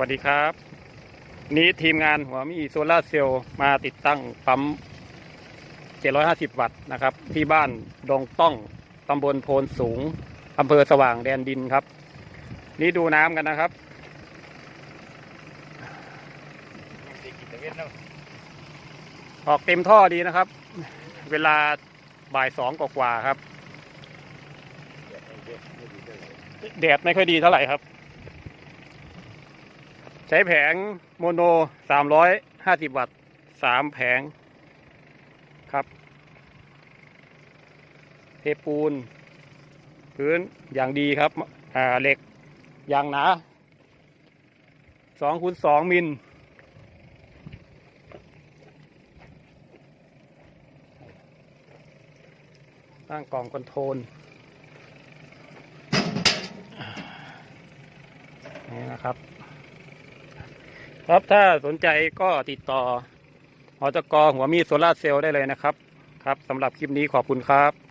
วัสดีครับ นี้ทีมงานหัวมีโซลาเซลล์มาติดตั้งปั๊ม 750 วัตต์นะครับ ที่บ้านดงต้องตำบลโพนสูงอำเภอสว่างแดนดินครับ นี่ดูน้ำกันนะครับออกเต็มท่อดีนะครับ เวลาบ่ายสองกว่าครับแดดไม่ค่อยดีเท่าไหร่ครับ ใช้แผงโมโน 350 วัตต์ 3 แผงครับ เทปูน พื้นอย่างดีครับเหล็กอย่างหนา2คูณ2มิลตั้งกล่องคอนโทรลนี่นะครับ ครับถ้าสนใจก็ติดต่อหอจกหัวมีโซลาเซลล์ได้เลยนะครับ ครับสำหรับคลิปนี้ขอบคุณครับ